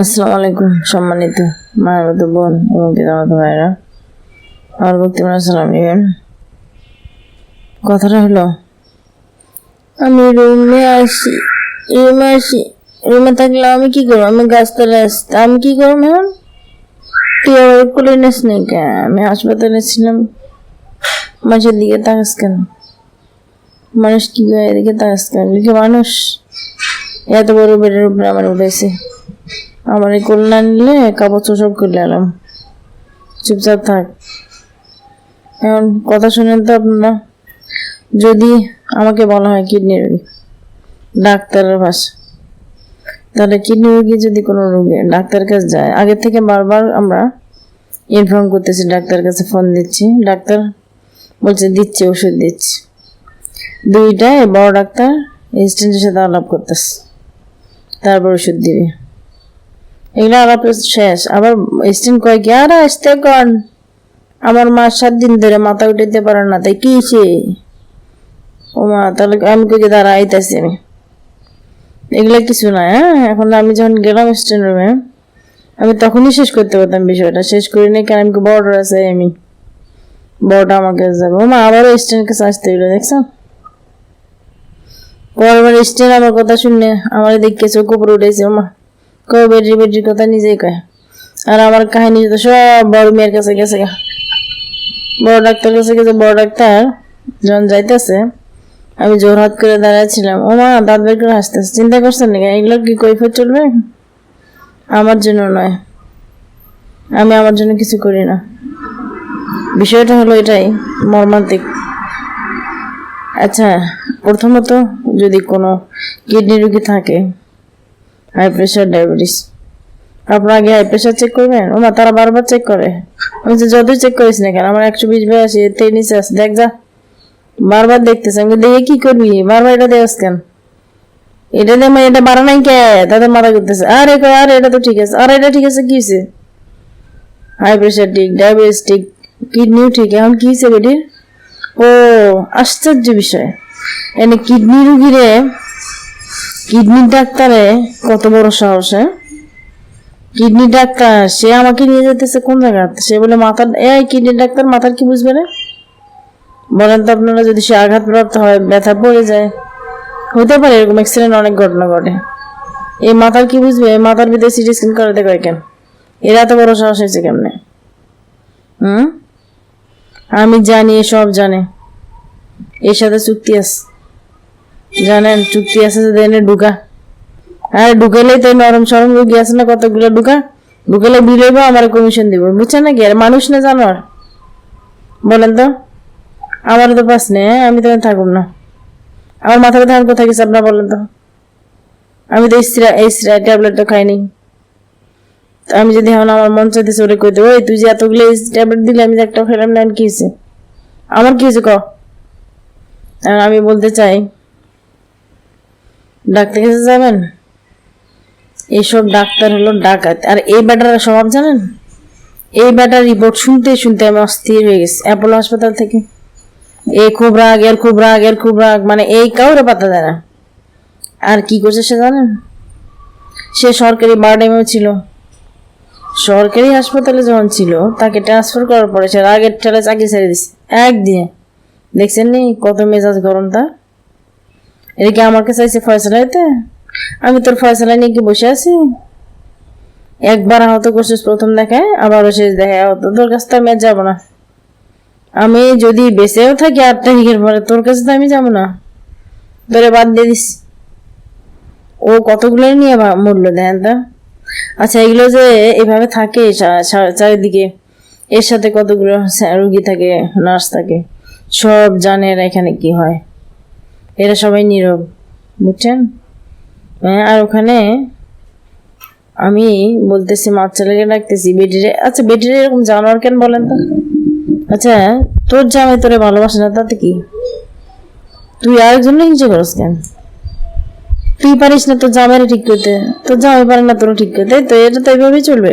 আসসালামু আলাইকুম, সম্মানিত মায়ের বোন এবং পিতামাতা ভাইরা আমার বক্তব্য সালাম নেবেন। কথাটা হলো, আমি রুমে আসি রুমে আসি, রুমে থাকলে আমি কি করব? আমি গাছতলা আসতে আমি কি করব এখন? তুই আবার করে নিস নি কেন? আমি হাসপাতালে ছিলাম। মানুষের দিকে তাকাস কেন? মানুষ কি করে এদিকে তাকাস কেন? মানুষ? এত বড় বেডের উপরে আমার উঠেছে। আমার এই কল্যাণ নিলে কাপড় সব খুলে এলাম চুপচাপ থাক। এখন কথা শুনেন তো আপনারা। যদি আমাকে বলা হয় কিডনি রোগী, ডাক্তারের ভাষা তাহলে কিডনি রোগী যদি কোনো রোগী ডাক্তারের কাছে যায় আগের থেকে বারবার আমরা ইনফর্ম করতেছি ডাক্তারের কাছে ফোন দিচ্ছি। ডাক্তার বলছে, দিচ্ছে, ওষুধ দিচ্ছি। দুইটায় বড় ডাক্তার এসিস্ট্যান্টের সাথে আলাপ করতেছে। তারপর ওষুধ দিবে। এগুলো আলাপ শেষ। আবার এসিস্ট্যান্ট কয় কি, আর আসতে কন। আমার মা সাত দিন ধরে মাথা উঠাইতে পারে না, তাই কি হয়েছে ও মা, তাহলে আমি কই দাঁড়া, আইতাছি আমি। এগুলা কিছু না হ্যাঁ? এখন আমি যখন গেলাম স্ট্যান্ড রুমে, আমি তখনই শেষ করতে পারতাম বিষয়টা। শেষ করি নাই কারণ আমি বড়টা আছে আমি। বড়টা আমাকে যাবে। ও মা, আবারও স্ট্যান্ড কাছে আসতে হইল, দেখছ? পরবার স্ট্যান্ড আমার কথা শুনে আমার দেখে চোখ উপরে উঠেছে, ও মা। কবে বেডরি বেডরির কথা নিজেই কয়। আর আমার কাহিনী তো সব বড় মেয়ের কাছে গেছে বড় ডাক্তার কাছে গেছে, বড় ডাক্তার যখন যাইতেছে, আমি জোর হাত করে দাঁড়াচ্ছিলাম ও মা, দাঁত বের করে হাসতেছে, চিন্তা করছেন নাকি? এগুলো কি কৈফত চলবে? আমার জন্য নয়। আমি আমার জন্য কিছু করি না। বিষয়টা হলো এটাই, মর্মান্তিক। আচ্ছা প্রথমত যদি কোনো কিডনি রোগী থাকে হাই প্রেশার ডায়াবেটিস আপনার আগে হাই প্রেশার চেক করবেন? ও মা তারা বারবার চেক করে। আমি যে যতই চেক করিস না কেন আমার একশো বিশ বয়স এর নিচে আছে দেখ যা। বারবার দেখতেছে আমি দেখে কি করবি? বারবার এটা দেওয়াস কেন? এটা দিয়ে এটা বাড়া নাই কে? তাদের মাথা করতেছে আর কয়, আর এটা তো ঠিক আছে আর এটা ঠিক আছে কি হয়েছে হাই প্রেশার ঠিক ডায়াবেটিস ঠিক কিডনিও ঠিক এখন কি হয়েছে বেটির ও আশ্চর্য বিষয়। এনে কিডনি রুগীরে কিডনির ডাক্তারে কত বড় সাহস হ্যাঁ? কিডনি ডাক্তার, সে আমাকে নিয়ে যেতেছে কোন জায়গা? সে বলে, মাথার এই কিডনি ডাক্তার, মাথার কি বুঝবে না বলেন তো আপনারা, যদি সে আঘাতপ্রাপ্ত হয়, ব্যথা পড়ে যায়। হতে পারে এরকম অ্যাক্সিডেন্ট অনেক ঘটনা ঘটে। এই মাথার কি বুঝবে? মাথার ভিতরে সিটি স্ক্যান করাতে কয় কেন? এরা এত বড় সাহস হয়েছে কেমনে? হুম? আমি জানি, সব জানে। এর সাথে চুক্তি আছে। জানেন, চুক্তি আছে যে দেনে ঢুকা। আর ঢুকালেই তো নরম সরম রুগী আছে না কতগুলো ঢুকা? ঢুকালে বিলেব আমার কমিশন দিব। বুঝছেন নাকি? আর মানুষ না জানোয়ার। বলেন তো। আমার তো পাস নেই আমি তো থাকুম না। আমার মাথা ব্যথা কোথায় গেছে আপনারা বলেন তো। আমি তো ইস্ত্রা ইস্ত্রা ট্যাবলেট তো খাইনি। আমি যদি এখন আমার মন চাইতেছে ওরে কইতে, ওই তুই যে এতগুলো ট্যাবলেট দিলে, আমি একটা খেলাম না কি হয়েছে আমার কি হয়েছে ক? আর আমি বলতে চাই ডাক্তার কাছে যাবেন? এইসব ডাক্তার হলো ডাকাত। আর এই ব্যাটার স্বভাব জানেন? এই ব্যাটার রিপোর্ট শুনতে শুনতে আমি অস্থির হয়ে গেছি। অ্যাপোলো হাসপাতাল থেকে। এ খুব রাগ, এর খুব রাগ, এর খুব রাগ। মানে এই কাউরে পাতা দেয় না। আর কি করছে সে জানেন? সে সরকারি বারডেমেও ছিল। সরকারি হাসপাতালে যখন ছিল, তাকে ট্রান্সফার করার পরে সে রাগের ঠেলে চাকরি ছেড়ে দিছে। একদিনে। দেখছেন নি কত মেজাজ গরম তার? এটা কি আমাকে চাইছে ফয়সলাইতে? আমি তোর ফয়সলা নিয়ে কি বসে আছি? একবার আহত করছিস প্রথম দেখায়, আবারও শেষ দেখায়। আহত তোর কাছে তো আমি আর যাব না। আমি যদি বেঁচেও থাকি আট তারিখের পরে, তোর কাছে তো আমি যাব না। তোরে বাদ দিয়ে দিস। ও কতগুলো নিয়ে মূল্য দেন তা। আচ্ছা এগুলো যে এভাবে থাকে চারিদিকে, এর সাথে কতগুলো রুগী থাকে, নার্স থাকে, সব জানে এখানে কি হয়। এরা সবাই নীরব, বুঝছেন? হ্যাঁ আর ওখানে আমি বলতেছি, মাছ ছেলেকে ডাকতেছি বেটিরে আচ্ছা বেটিরে এরকম জানোয়ার কেন বলেন তো? আচ্ছা তোর জামাই তোরে ভালোবাসে না, তাতে কি? তুই আরেকজন হিংসে করস কেন? তুই পারিস না তোর জামাইরে ঠিক করতে, তোর জামাই পারে না তোর ঠিক করতে তো এটা তো এইভাবেই চলবে।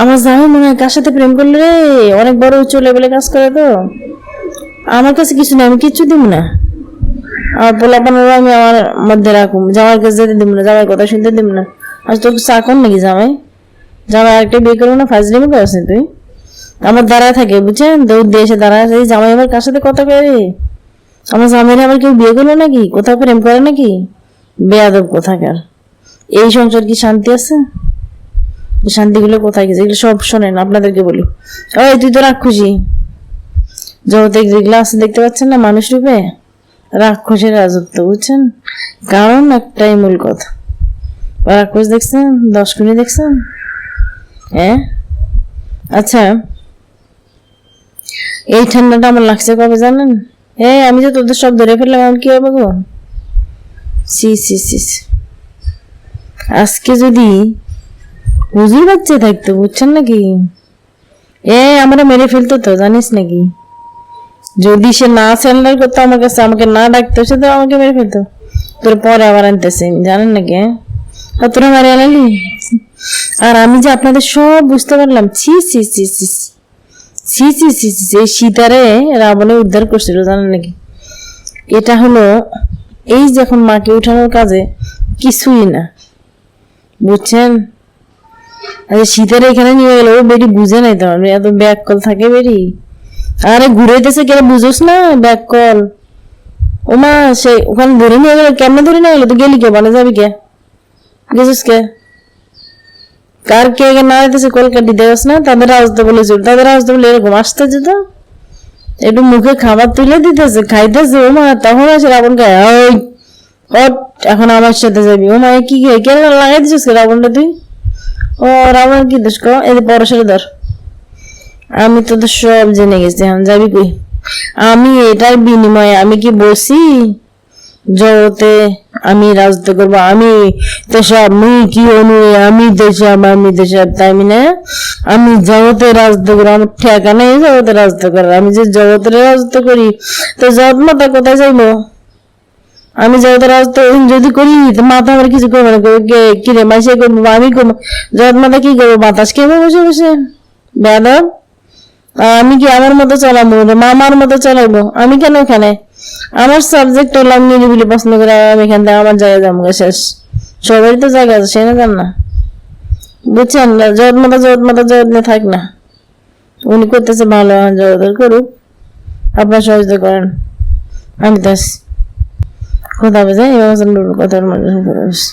আমার জামাই মনে হয় কার সাথে প্রেম করলে রে? অনেক বড় উচ্চ লেভেলে কাজ করে তো। আমার কাছে কিছু নেই, আমি কিচ্ছু দিব না। আমার পোলাপানেরও আমি আমার মধ্যে রাখুম। জামার কাছে যেতে দিব না জামার কথা শুনতে দিব না। আজ তোকে চা কর নাকি জামাই? জামাই একটা বিয়ে করব না ফাজলিমি করিস না তুই। আমার দাঁড়ায় থাকে, বুঝছেন? দৌড় দিয়ে এসে দাঁড়ায় আছে। জামাই আমার কার সাথে কথা কয়ে আমার জামাইরে আবার কেউ বিয়ে করল নাকি? কোথাও প্রেম করে নাকি? বেয়াদব কোথাকার। এই সংসার কি শান্তি আছে? শান্তিগুলো কোথায় গেছে? এগুলো সব শোনেন, আপনাদেরকে বলি। ওই তুই তো রাক্ষসী। জগতে যেগুলো আছে দেখতে পাচ্ছেন না মানুষ রূপে? রাক্ষসের রাজত্ব, বুঝছেন? কারণ একটাই মূল কথা। রাক্ষস দেখছেন? দশ কোটি দেখছেন? হ্যাঁ? আচ্ছা। এই ঠান্ডাটা আমার লাগছে কবে জানেন? হ্যাঁ আমি যে তোদের সব ধরে ফেললাম আমি কি হবে গো? C C C. আজকে যদি হুজুর বাচ্চা থাকতো, বুঝছেন নাকি? এ, আমরা মেরে ফেলতো তো, জানিস নাকি? যদি সে না স্যান্ডার করতো আমার কাছে আমাকে না ডাকতো, সে তো আমাকে মেরে ফেলতো তোর পরে আবার আনতেছে, জানেন নাকি? আর তোরা মারি আনালি আর আমি যে আপনাদের সব বুঝতে পারলাম, ছি ছি ছি ছি ছি। ছি ছি ছি। এই সীতারে রাবণে উদ্ধার করছিল, জানেন নাকি এটা হলো, এই যখন মাকে উঠানোর কাজে কিছুই না বুঝছেন আরে সীতারে এখানে নিয়ে গেল বেরি বুঝে নাই তো, এত ব্যাক কল থাকে বেরি আরে ঘুরাইতেছে কেন বুঝোস না ব্যাক কল। ওমা সে ওখানে ধরে নিয়ে গেল, কেমনে ধরে নিয়ে গেলো? তুই গেলি কে বলে যাবি কে? গেছিস কে? কার কে না দিতেছে কলকাটি দেওয়াস না, তাদের আসতে বলেছিল, তাদের আসতে বলে এরকম আসতে যেত একটু মুখে খাবার তুলে দিতেছে, খাইতেছে ও মা তখন আসে রাবণ খায় ওই ওট এখন আমার সাথে যাবি। ও মা কি কে কেন লাগাই দিছিস রাবণটা তুই? ও, রাবণ, কি দোষ কো এই পরশের ধর। আমি তো সব জেনে গেছি যাবি কই? আমি এটার বিনিময়ে আমি কি বলছি? জগতে আমি রাজত্ব করব, আমি সব মুই কি অনু আমি দেশাব আমি দেশাব তাই মানে আমি জগতে রাজত্ব করব, আমার ঠেকা নেই জগতে রাজত্ব করার। আমি যে জগতে রাজত্ব করি, তো জগৎ মাতা কোথায় যাইবো? আমি জগতের রাজত্ব যদি করি, তো মাথা আমার কিছু করবে না কে কি রে মাসে করব, আমি করব? জগৎ মাতা কি করব? বাতাস খেয়ে বসে বসে বেদব আমি কি আমার মতো চালাবো মামার মতো চালাবো? আমি কেন এখানে? আমার সাবজেক্ট হলো আমি নিরিবিলি পছন্দ করে আমি এখান থেকে আমার জায়গা যাব শেষ। সবারই তো জায়গা আছে, সে না জান না। বুঝছেন? না জগৎ মাতা জগৎ মাতা জগৎ নিয়ে থাক না। উনি করতেছে ভালো জগতের করুক। আপনার সহযোগিতা করেন। আমি আছি। খোদা বেজে এবার কথার মধ্যে করে আসি।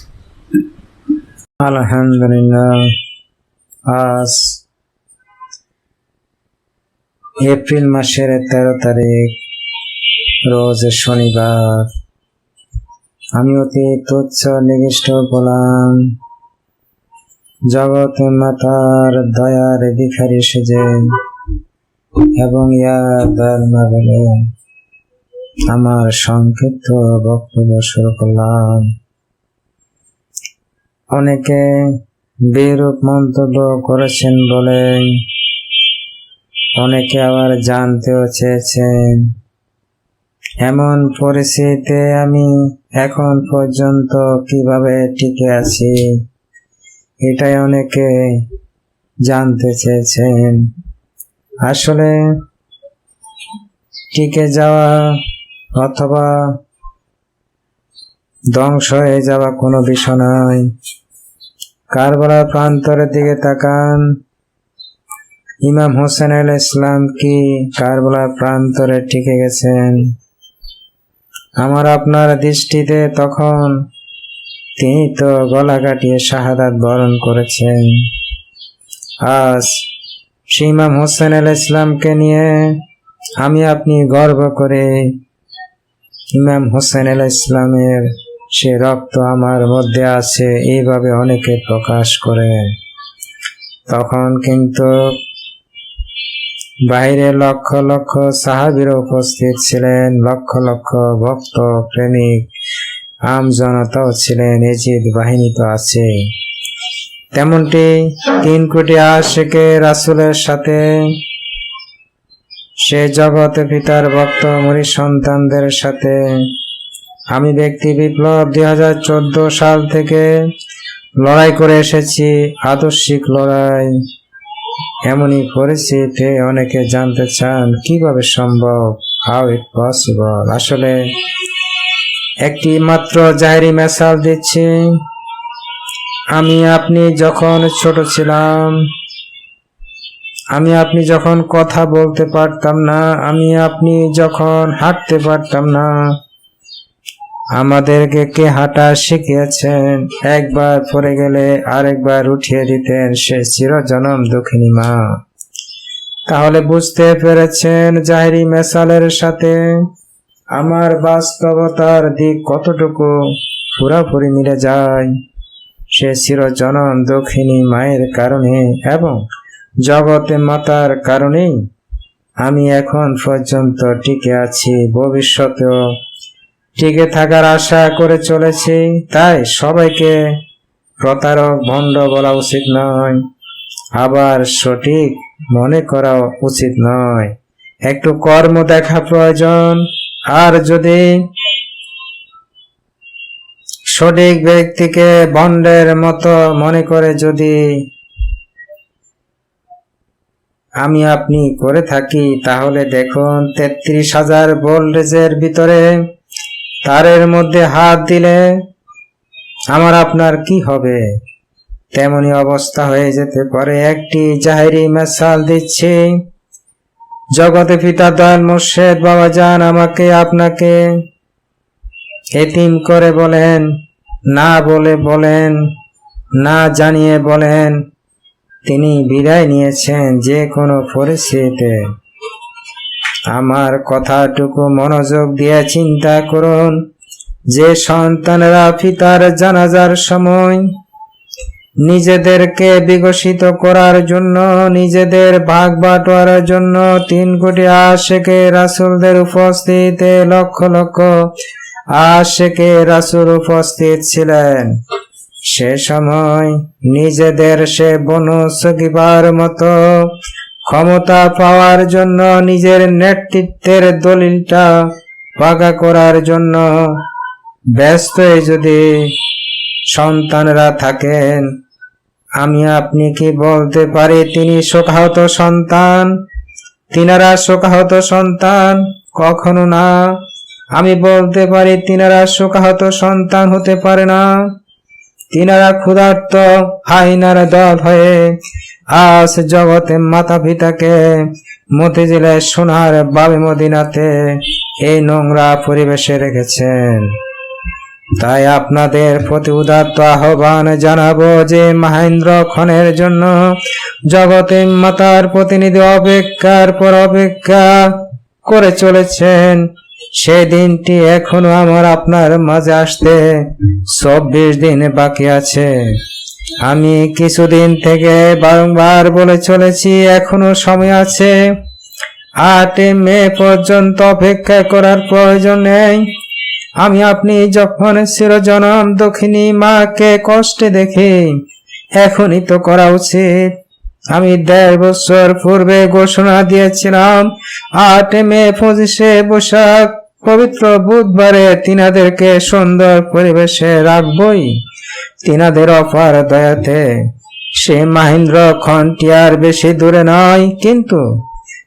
এপ্রিল মাসের তেরো তারিখ, রোজ শনিবার। আমি অতি তুচ্ছ, নিবিষ্ট বলাম জগৎ মাতার দয়ার ভিখারি সেজে এবং ইয়ার দয়ালমা বলে আমার সংক্ষিপ্ত বক্তব্য শুরু করলাম। অনেকে বিরূপ মন্তব্য করেছেন বলে অনেকে আবার জানতেও চেয়েছেন, এমন পরিস্থিতিতে আমি এখন পর্যন্ত কীভাবে টিকে আছি? এটাই অনেকে জানতে চেয়েছেন। আসলে টিকে যাওয়া অথবা ধ্বংস হয়ে যাওয়া কোনো বিষয় নয়। কারবালা প্রান্তরের দিকে তাকান ইমাম হোসেন আল ইসলাম কি কারবালা প্রান্তরে টিকে গেছেন? আমার আপনার দৃষ্টিতে তখন তিনি তো গলা কাটিয়ে শাহাদাত বরণ করেছেন। আজ ইমাম হোসেন আল ইসলামকে নিয়ে আমি আপনি গর্ব করে ইমাম হোসেন আল ইসলামের সে রক্ত আমার মধ্যে আছে, এইভাবে অনেকে প্রকাশ করে। তখন কিন্তু বাইরে লক্ষ লক্ষ সাহাবির উপস্থিত ছিলেন, লক্ষ লক্ষ ভক্ত, প্রেমিক, আম জনতাও ছিলেন, এজিদ বাহিনী তো আছে তেমনটি তিন কোটি আশেকে রাসুলের সাথে সে জগৎ পিতার ভক্ত মরি সন্তানদের সাথে। আমি ব্যক্তি বিপ্লব দুই হাজার চোদ্দ সাল থেকে লড়াই করে এসেছি, আদর্শিক লড়াই। এমনই পরিস্থিতিতে অনেকে জানতে চান, কীভাবে সম্ভব? হাউ ইট পসিবল আসলে একটি মাত্র জাহেরি মেসাল দিচ্ছি। আমি আপনি যখন ছোট ছিলাম, আমি আপনি যখন কথা বলতে পারতাম না, আমি আপনি যখন হাঁটতে পারতাম না আমাদেরকে কে হাঁটা শিখিয়েছেন? একবার পড়ে গেলে আরেকবার উঠিয়ে দিতেন সে চিরজনম দক্ষিণী মা। তাহলে বুঝতে পেরেছেন জাহেরি মেসালের সাথে আমার বাস্তবতার দিক কতটুকু পুরাপুরি মিলে যায়? সে চিরজনম দক্ষিণী মায়ের কারণে এবং জগতে মাতার কারণেই আমি এখন পর্যন্ত টিকে আছি, ভবিষ্যতেও টিকে থাকার আশা করে চলেছি। তাই সবাইকে প্রতারক, ভণ্ড বলা উচিত নয়। আবার সঠিক মনে করা উচিত নয়। একটু কর্ম দেখা প্রয়োজন। আর যদি সঠিক ব্যক্তিকে ভণ্ডের মতো মনে করে যদি আমি আপনি করে থাকি, তাহলে দেখুন তেত্রিশ হাজার ভোল্টেজের ভিতরে তারের মধ্যে হাত দিলে আমার আপনার কি হবে? তেমনি অবস্থা হয়ে যেতে পারে। একটি জাহেরি মেসাল দিচ্ছি। জগতে পিতা দয়াল মুর্শেদ বাবা যান আমাকে আপনাকে এতিম করে বলেন, না বলে বলেন, না জানিয়ে বলেন, তিনি বিদায় নিয়েছেন যে কোনো পরিস্থিতিতে। আমার কথাটুকু মনোযোগ দিয়ে চিন্তা করুন। যে সন্তানরা পিতার জানাজার সময় নিজেদেরকে বিকশিত করার জন্য, নিজেদের ভাগ বাটোয়ারার জন্য তিন কোটি আশেকে রাসুলদের উপস্থিতিতে লক্ষ লক্ষ আশেকে রাসুল উপস্থিত ছিলেন। সে সময় নিজেদের সে বনসকিবার মতো ক্ষমতা পাওয়ার জন্য নিজের নেতৃত্বের দলিলটা পাকা করার জন্য ব্যস্ত যদি সন্তানরা থাকেন। আমি আপনি কি বলতে পারি, তিনি শোকাহত সন্তান? তিনারা শোকাহত সন্তান? কখনো না। আমি বলতে পারি, তিনারা শোকাহত সন্তান হতে পারে না। তিনারা ক্ষুধার্ত হাইনার দল হয়ে আজ জগতে মাতা পিতাকে মতিঝিলে সোনার বাবে মদিনাতে এই নোংরা পরিবেশে রেখেছেন। তাই আপনাদের প্রতি উদাত্ত আহ্বান জানাব যে মহেন্দ্র খনের জন্য জগতে মাতার প্রতিনিধি অপেক্ষার পর অপেক্ষা করে চলেছেন। সেই দিনটি এখনও আমার আপনার মাঝে আসতে চব্বিশ দিন বাকি আছে। আমি কিছুদিন থেকে বারংবার বলে চলেছি, এখনও সময় আছে। আট মে পর্যন্ত অপেক্ষা করার প্রয়োজন নেই। আমি আপনি যখন চিরজনম দক্ষিণী মাকে কষ্টে দেখি, এখনই তো করা উচিত। আমি দেড় বছর পূর্বে ঘোষণা দিয়েছিলাম, আট মে পঁচিশে বৈশাখ, পবিত্র বুধবারে তিনাদেরকে সুন্দর পরিবেশে রাখবই। তিনাদের অপার দয়াতে সে মাহিন্দ্র খনটি আর বেশি দূরে নয়, কিন্তু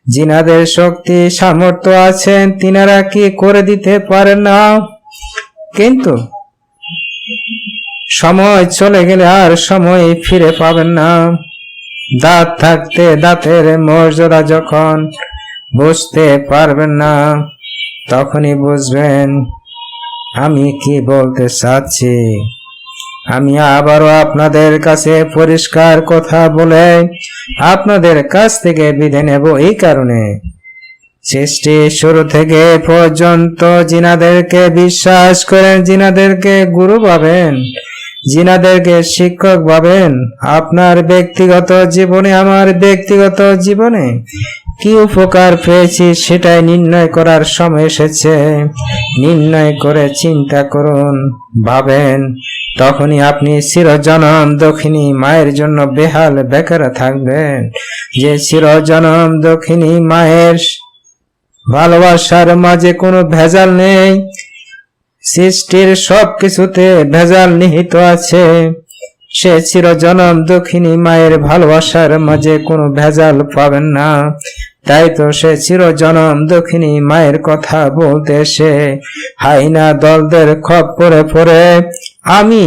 জিনাদের শক্তি সামর্থ্য আছেন, তিনারা কি করে দিতে পারেন না? কিন্তু সময় চলে গেলে আর সময় ফিরে পাবেন না। দাঁত থাকতে দাঁতের মর্যাদা যখন বুঝতে পারবেন না, তখনই বুঝবেন, আমি কি বলতে চাচ্ছি। আমি আবারও আপনাদের কাছে পরিষ্কার কথা বলে আপনাদের কাছ থেকে বিধে নেব এই কারণে। সৃষ্টি শুরু থেকে পর্যন্ত জিনাদেরকে বিশ্বাস করেন জিনাদেরকে গুরু পাবেন জিনাদেরকে শিক্ষক ভাবেন, আপনার ব্যক্তিগত জীবনে, আমার ব্যক্তিগত জীবনে কি উপকার পেয়েছি সেটাই নির্ণয় করার সময় এসেছে। নির্ণয় করে চিন্তা করুন, ভাবেন। তখনই আপনি চিরজনম দক্ষিণী মায়ের জন্য বেহাল বেকার থাকবেন। যে চিরজনম দক্ষিণী মায়ের ভালোবাসার মাঝে কোনো ভেজাল নেই সৃষ্টির সব কিছুতে ভেজাল নিহিত আছে। সে চিরজনম দক্ষিণী মায়ের ভালোবাসার মাঝে কোনো ভেজাল পাবেন না। তাই তো সে চিরজনম দক্ষিণী মায়ের কথা বলতে সে হাইনা দলদের খপ পরে পরে, আমি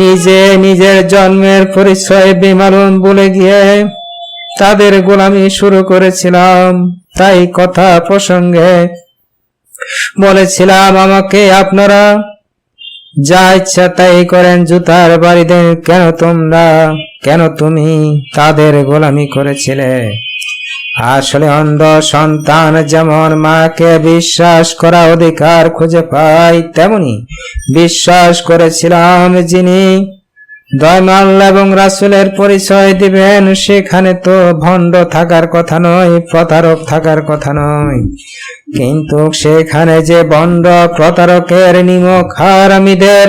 নিজে নিজের জন্মের পরিচয় বেমালুম বলে গিয়ে তাদের গোলামি শুরু করেছিলাম। তাই কথা প্রসঙ্গে বলেছিলাম আমাকে আপনারা, যা ইচ্ছা তাই করেন জুতার বাড়ি দেন কেন তোমরা, কেন তুমি তাদের গোলামি করেছিলে? আসলে অন্ধ সন্তান যেমন মাকে বিশ্বাস করা অধিকার খুঁজে পায়, তেমনি বিশ্বাস করেছিলাম যিনি দয়মাল এবং রাসুলের পরিচয় দিবেন, সেখানে তো ভণ্ড থাকার কথা নয়, প্রতারক থাকার কথা নয়। কিন্তু সেখানে যে ভণ্ড প্রতারকের নিমক হারামিদের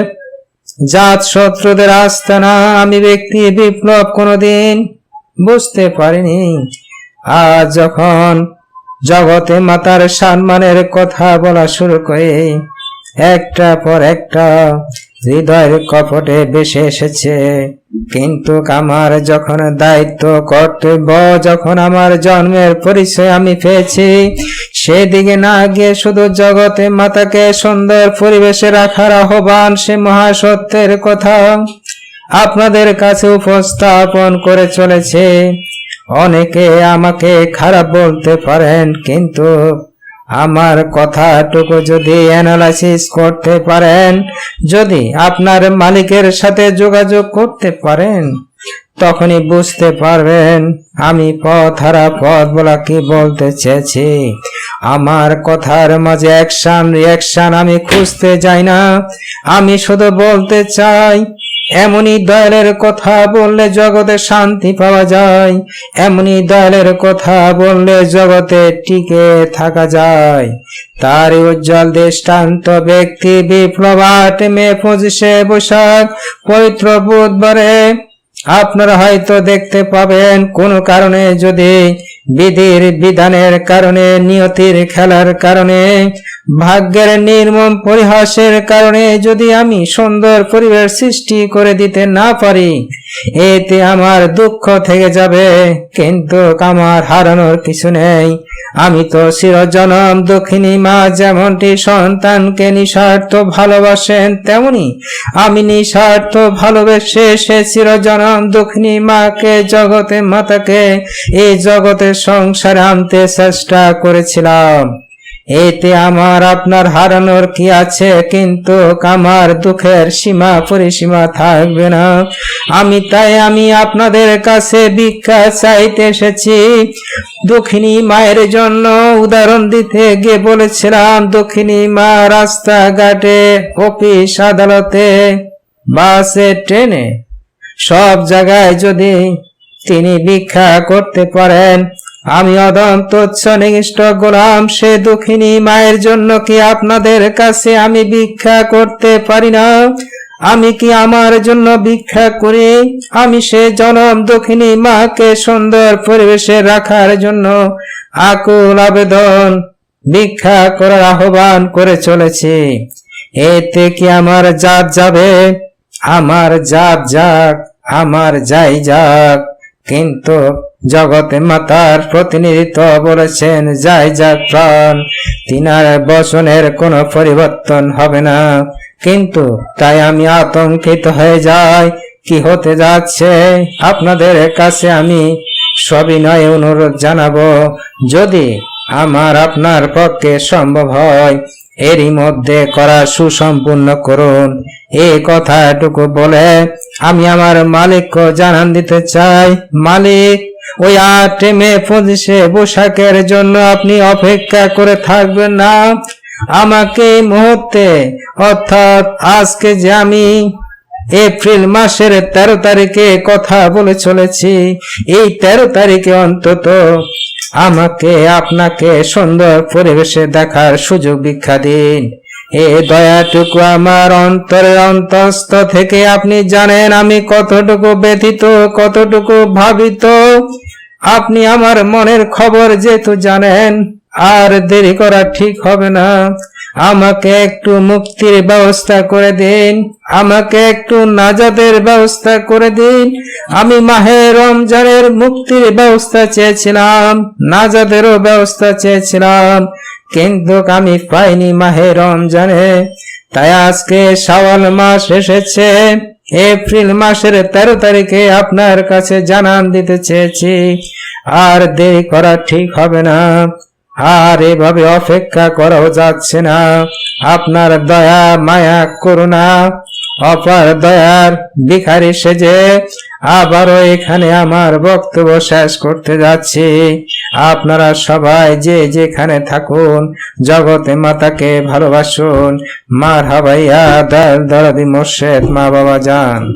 জাত শত্রুদের আস্তানা, আমি ব্যক্তি বিপ্লব কোনোদিন বুঝতে পারিনি। আজ যখন জগতে মাতার সম্মানের কথা বলা শুরু করে, একটা পর একটা হৃদয়ের কপটে বেশে এসেছে। কিন্তু আমার যখন দায়িত্ব কর্তব্য, যখন আমার জন্মের পরিচয় আমি পেয়েছি, সেদিকে না গিয়ে শুধু জগতে মাতাকে সুন্দর পরিবেশে রাখার আহ্বান সে মহাসত্যের কথা আপনাদের কাছে উপস্থাপন করে চলেছে। অনেকে আমাকে খারাপ বলতে পারেন, কিন্তু আমার কথাটুকু যদি অ্যানালাইসিস করতে পারেন, যদি আপনার মালিকের সাথে যোগাযোগ করতে পারেন, তখনই বুঝতে পারবেন আমি পথ হারা পথ বলা কি বলতে চেয়েছি। আমার কথার মাঝে অ্যাকশন রিয়াকশন আমি খুঁজতে যাই না। আমি শুধু বলতে চাই এমনই দয়ালের কথা বললে জগতে শান্তি পাওয়া যায়। এমনই দয়ালের কথা বললে জগতে টিকে থাকা যায়। তার উজ্জ্বল দৃষ্টান্ত ব্যক্তি বিপ্লবাট মে পঁচিশে বৈশাখ, পবিত্র বুধবারে। আপনারা হয়তো দেখতে পাবেন, কোনো কারণে যদি বিধির বিধানের কারণে, নিয়তির খেলার কারণে ভাগ্যের নির্মম পরিহাসের কারণে যদি আমি সুন্দর পরিবেশ সৃষ্টি করে দিতে না পারি, এতে আমার দুঃখ থেকে যাবে। কিন্তু আমার হারানোর কিছু নেই। আমি তো চিরজনম দক্ষিণী মা, যেমনটি সন্তানকে নিঃস্বার্থ ভালোবাসেন, তেমনি আমি নিঃস্বার্থ ভালোবেসে সে চিরজনম দক্ষিণী মাকে, জগতে মাতাকে, এই জগতের সংসারে আনতে চেষ্টা করেছিলাম। এতে আমার আপনার হারানোর কি আছে? কিন্তু আমার দুঃখের সীমা পরিসীমা থাকবে না। আমি তাই আমি আপনাদের কাছে ভিক্ষা চাইতে এসেছি। দক্ষিণী মায়ের জন্য উদাহরণ দিতে গিয়ে বলেছিলাম দক্ষিণী মা, রাস্তাঘাটে, অফিস, আদালতে, বাসে, ট্রেনে, সব জায়গায় যদি তিনি ভিক্ষা করতে পারেন আমি অদম তুচ্ছ নিষ্ঠ গোলাম, সে দুঃখিনী মায়ের জন্য কি আপনাদের কাছে আমি ভিক্ষা করতে পারি না? আমি কি আমার জন্য ভিক্ষা করি? আমি সে জনম দক্ষিণী মাকে সুন্দর পরিবেশে রাখার জন্য আকুল আবেদন, ভিক্ষা করার আহ্বান করে চলেছি। এতে কি আমার জাত যাবে? আমার জাত যাক, আমার যাই যাক। কিন্তু জগতে মাতার প্রতিনিধিত্ব বলেছেন, যাই যাক প্রাণ, তিনার বচনের কোনো পরিবর্তন হবে না। কিন্তু তাই আমি আতঙ্কিত হয়ে যাই, কি হতে যাচ্ছে? আপনাদের কাছে আমি সবিনয় অনুরোধ জানাব, যদি আমার আপনার পক্ষে সম্ভব হয়, এরই মধ্যে করা সুসম্পূর্ণ করুন। এই কথাটুকু বলে আমি আমার মালিককে জানান দিতে চাই। মালিক, ওই আট মে পঁচিশে পোশাকের জন্য আপনি অপেক্ষা করে থাকবেন না। আমাকে এই মুহূর্তে, অর্থাৎ আজকে যে আমি এপ্রিল মাসের তেরো তারিখে কথা বলে চলেছি, এই তেরো তারিখে অন্তত আমাকে আপনাকে সুন্দর পরিবেশে দেখার সুযোগ ভিক্ষা দিন। এ দয়াটুকু আমার অন্তরের অন্তস্থ থেকে আপনি জানেন আমি কতটুকু ব্যথিত, কতটুকু ভাবিত। আপনি আমার মনের খবর যেহেতু জানেন, আর দেরি করা ঠিক হবে না। আমাকে একটু মুক্তির ব্যবস্থা করে দিন, আমাকে একটু নাজাদের ব্যবস্থা করে দিন। আমি মাহে রমজানের মুক্তির ব্যবস্থা চেয়েছিলাম, নাজাদেরও ব্যবস্থা চেয়েছিলাম। কিন্তু আমি পাইনি মাহে রমজানে। তাই আজকে শাওয়াল মাস এসেছে। এপ্রিল মাসের তেরো তারিখে আপনার কাছে জানান দিতে চেয়েছি। আর দেরি করা ঠিক হবে না। আর এভাবে অপেক্ষা করাও যাচ্ছে না। আপনার দয়া, মায়া, করুণা, অপার দয়ার ভিখারি সেজে আবারও এখানে আমার বক্তব্য শেষ করতে যাচ্ছি। আপনারা সবাই যে যেখানে থাকুন, জগতে মাতাকে ভালোবাসুন। মার হাবাইয়া দল দরদি মোর্শেদ মা বাবা যান।